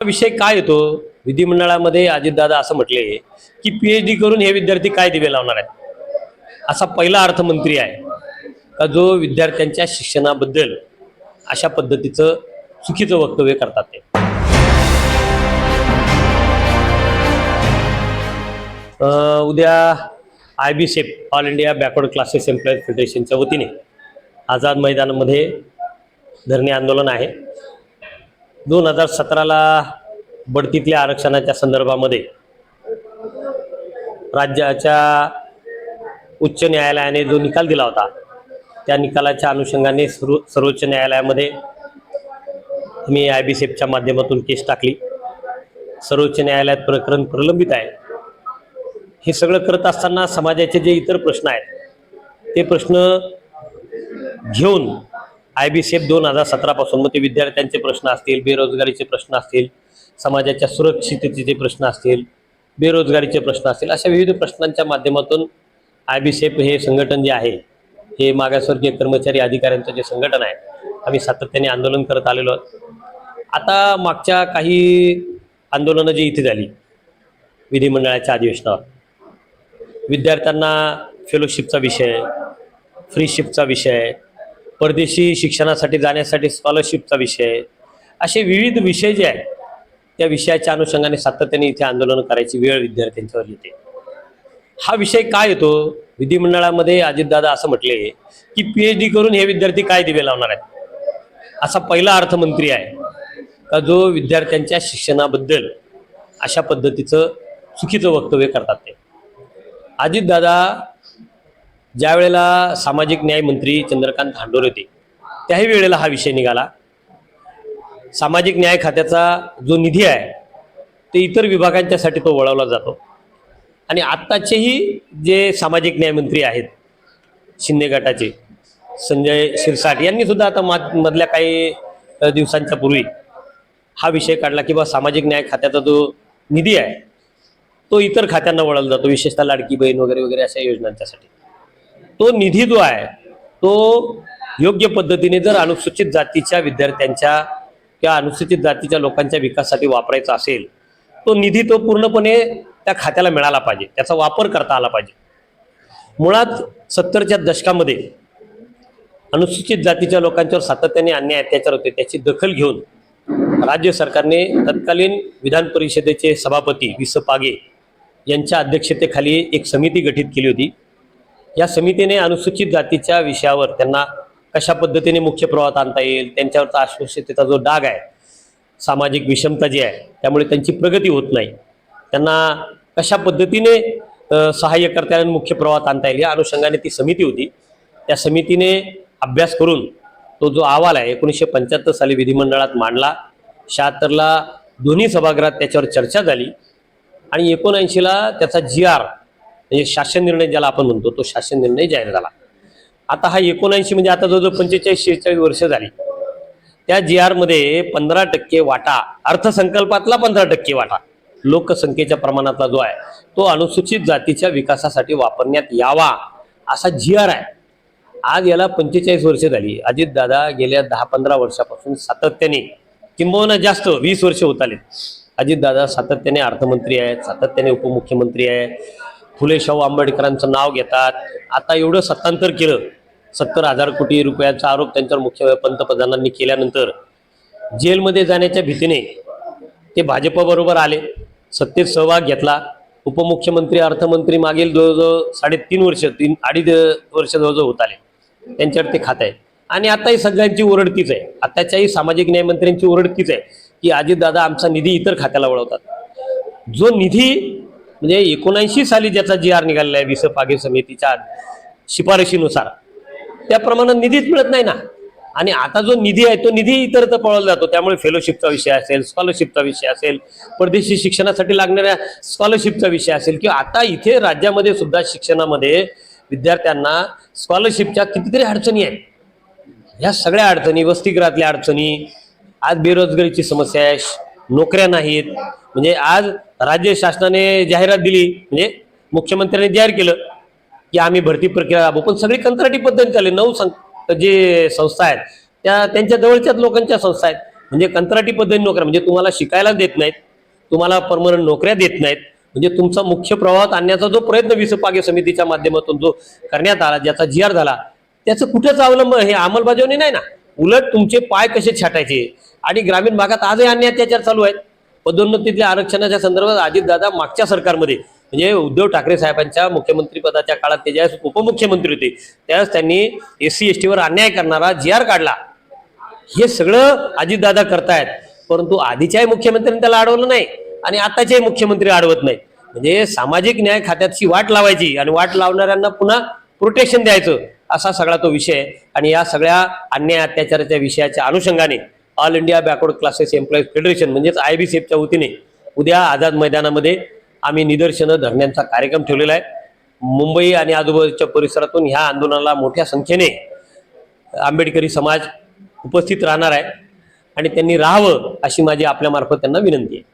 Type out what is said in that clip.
विषय काय येतो? विधिमंडळामध्ये अजितदादा असं म्हटले की पीएच डी करून हे विद्यार्थी काय दिवे लावणार आहेत? असा पहिला अर्थमंत्री आहे. का जो विद्यार्थ्यांच्या शिक्षणाबद्दल अशा पद्धतीचं चुकीचं वक्तव्य करतात ते. उद्या I B safe all India backward classes employees फेडरेशनच्या वतीने आझाद मैदानामध्ये धरणे आंदोलन आहे. दोन हजार सतराला बढतीतल्या आरक्षणाच्या संदर्भामध्ये राज्याच्या उच्च न्यायालयाने जो निकाल दिला होता त्या निकालाच्या अनुषंगाने सर्व सर्वोच्च न्यायालयामध्ये मी आय बी सेफच्या माध्यमातून केस टाकली. सर्वोच्च न्यायालयात प्रकरण प्रलंबित आहे. हे सगळं करत असताना समाजाचे जे इतर प्रश्न आहेत ते प्रश्न घेऊन आय बी सेफ दोन हजार सतरापासून मग ते विद्यार्थ्यांचे प्रश्न असतील बेरोजगारीचे प्रश्न असतील समाजाच्या सुरक्षिततेचे प्रश्न असतील बेरोजगारीचे प्रश्न असतील अशा विविध प्रश्नांच्या माध्यमातून आय बी सेफ हे संघटन जे आहे हे मागासवर्गीय कर्मचारी अधिकाऱ्यांचं जे संघटन आहे आम्ही सातत्याने आंदोलन करत आलेलो आहोत. आता मागच्या काही आंदोलनं जी इथे झाली विधिमंडळाच्या अधिवेशनावर विद्यार्थ्यांना फेलोशिपचा विषय फ्रीशिपचा विषय परदेशी शिक्षणासाठी जाण्यासाठी स्कॉलरशिपचा विषय असे विविध विषय जे आहेत त्या विषयाच्या अनुषंगाने सातत्याने इथे आंदोलन करायची वेळ विद्यार्थ्यांच्यावर येते. हा विषय काय येतो? विधिमंडळामध्ये अजितदादा असं म्हटले की पी एच डी करून हे विद्यार्थी काय दिवे लावणार आहेत? असा पहिला अर्थमंत्री आहे का जो विद्यार्थ्यांच्या शिक्षणाबद्दल अशा पद्धतीचं चुकीचं वक्तव्य करतात ते. अजितदादा ज्या वेळेला सामाजिक न्याय मंत्री चंद्रकांत धांडोर होते त्याही वेळेला हा विषय निघाला. सामाजिक न्याय खात्याचा जो निधी आहे ते इतर विभागांच्यासाठी तो वळवला जातो. आणि आत्ताचेही जे सामाजिक न्यायमंत्री आहेत शिंदे गटाचे संजय शिरसाट यांनीसुद्धा आता मा मधल्या काही दिवसांच्या पूर्वी हा विषय काढला की बा सामाजिक न्याय खात्याचा जो निधी आहे तो इतर खात्यांना वळवला जातो विशेषतः लाडकी बहीण वगैरे वगैरे अशा योजनांच्यासाठी. तो निधी जो आहे तो योग्य पद्धतीने जर अनुसूचित जातीच्या विद्यार्थ्यांच्या किंवा अनुसूचित जातीच्या लोकांच्या विकासासाठी वापरायचा असेल तो निधी तो पूर्णपणे त्या खात्याला मिळाला पाहिजे. त्याचा वापर करता आला पाहिजे. मुळात सत्तरच्या दशकामध्ये अनुसूचित जातीच्या लोकांच्यावर सातत्याने अन्याय अत्याचार होते त्याची दखल घेऊन राज्य सरकारने तत्कालीन विधान परिषदेचे सभापती विस पागे यांच्या अध्यक्षतेखाली एक समिती गठीत केली होती. या समितीने अनुसूचित जातीच्या विषयावर त्यांना कशा पद्धतीने मुख्य प्रवाहात आणता येईल त्यांच्यावरचा अस्पृश्यतेचा जो डाग आहे सामाजिक विषमता जी आहे त्यामुळे त्यांची प्रगती होत नाही. त्यांना कशा पद्धतीने सहाय्य करता येईल मुख्य प्रवाहात आणता येईल या अनुषंगाने ती समिती होती. त्या समितीने अभ्यास करून तो जो अहवाल आहे एकोणीसशे पंच्याहत्तर साली विधिमंडळात मांडला. शहात्तरला दोन्ही सभागृहात त्याच्यावर चर्चा झाली आणि एकोणऐंशीला त्याचा जी आर म्हणजे शासन निर्णय ज्याला आपण म्हणतो तो शासन निर्णय जाहीर झाला. आता हा एकोणऐंशी म्हणजे आता जवळजवळ पंचेचाळीस शेहेचाळीस वर्ष झाली. त्या जी आरमध्ये पंधरा टक्के वाटा अर्थसंकल्पातला पंधरा टक्के वाटा लोकसंख्येच्या प्रमाणातला जो आहे तो अनुसूचित जातीच्या विकासासाठी वापरण्यात यावा असा जी आर आहे. आज याला पंचेचाळीस वर्ष झाली. अजितदादा गेल्या दहा पंधरा वर्षापासून सातत्याने किंबहुना जास्त वीस वर्ष होत आले अजितदादा सातत्याने अर्थमंत्री आहेत सातत्याने उपमुख्यमंत्री आहे फुले शाहू आंबेडकरांचं नाव घेतात. आता एवढं सत्तांतर केलं सत्तर हजार कोटी रुपयाचा आरोप त्यांच्यावर मुख्य पंतप्रधानांनी केल्यानंतर जेलमध्ये जाण्याच्या भीतीने ते भाजपबरोबर आले सत्तेत सहभाग घेतला. उपमुख्यमंत्री अर्थमंत्री मागील जवळजवळ साडेतीन वर्ष तीन अडीच वर्ष जवळजवळ होत आले. त्यांच्यावर ते खात आहे आणि आताही सगळ्यांची ओरडतीच आहे. आताच्याही सामाजिक न्यायमंत्र्यांची ओरडतीच आहे की अजितदादा आमचा निधी इतर खात्याला वळवतात. जो निधी म्हणजे एकोणऐंशी साली ज्याचा जी आर निघालेला आहे विस पागे समितीच्या शिफारशीनुसार. त्याप्रमाणे निधीच मिळत नाही ना. आणि आता जो निधी आहे तो निधी इतरत्र पळवला जातो. त्यामुळे फेलोशिपचा विषय असेल स्कॉलरशिपचा विषय असेल परदेशी शिक्षणासाठी लागणाऱ्या स्कॉलरशिपचा विषय असेल किंवा आता इथे राज्यामध्ये सुद्धा शिक्षणामध्ये विद्यार्थ्यांना स्कॉलरशिपच्या कितीतरी अडचणी आहेत. ह्या सगळ्या अडचणी वसतिगृहातल्या अडचणी आज बेरोजगारीची समस्या आहे नोकऱ्या नाहीत. म्हणजे आज राज्य शासनाने जाहिरात दिली म्हणजे मुख्यमंत्र्यांनी जाहीर केलं की आम्ही भरती प्रक्रिया राबवू. पण सगळी कंत्राटी पद्धती चालली. नऊ सं जे संस्था आहेत त्या त्यांच्या जवळच्याच लोकांच्या संस्था आहेत. म्हणजे कंत्राटी पद्धतीने नोकऱ्या म्हणजे तुम्हाला शिकायला देत नाहीत तुम्हाला परमनंट नोकऱ्या देत नाहीत. म्हणजे तुमचा मुख्य प्रवाहात आणण्याचा जो प्रयत्न विसपागे समितीच्या माध्यमातून जो करण्यात आला ज्याचा जी आर झाला त्याचं कुठेच अवलंब हे अंमलबजावणी नाही ना. उलट तुमचे पाय कसे छाटायचे? आणि ग्रामीण भागात आजही अन्य अत्याचार चालू आहेत. पदोन्नतीतल्या आरक्षणाच्या संदर्भात अजितदादा मागच्या सरकारमध्ये म्हणजे उद्धव ठाकरे साहेबांच्या मुख्यमंत्री पदाच्या काळात ते ज्यावेळेस उपमुख्यमंत्री होते त्यावेळेस त्यांनी एस सी एस टीवर अन्याय करणारा जी आर काढला. हे सगळं अजितदादा करतायत. परंतु आधीच्याही मुख्यमंत्र्यांनी त्याला अडवलं नाही आणि आताच्याही मुख्यमंत्री अडवत नाही म्हणजे सामाजिक न्याय खात्याची वाट लावायची आणि वाट लावणाऱ्यांना पुन्हा प्रोटेक्शन द्यायचं असा सगळा तो विषय आहे. आणि या सगळ्या अन्याय अत्याचाराच्या विषयाच्या अनुषंगाने all India backward classes employees federation म्हणजेच आय बी च्या वतीने उद्या आझाद मैदानामध्ये आम्ही निदर्शनं धरण्याचा कार्यक्रम ठेवलेला आहे. मुंबई आणि आजूबाजूच्या परिसरातून ह्या आंदोलनाला मोठ्या संख्येने आंबेडकरी समाज उपस्थित राहणार आहे आणि त्यांनी राहावं अशी माझी आपल्यामार्फत त्यांना विनंती आहे.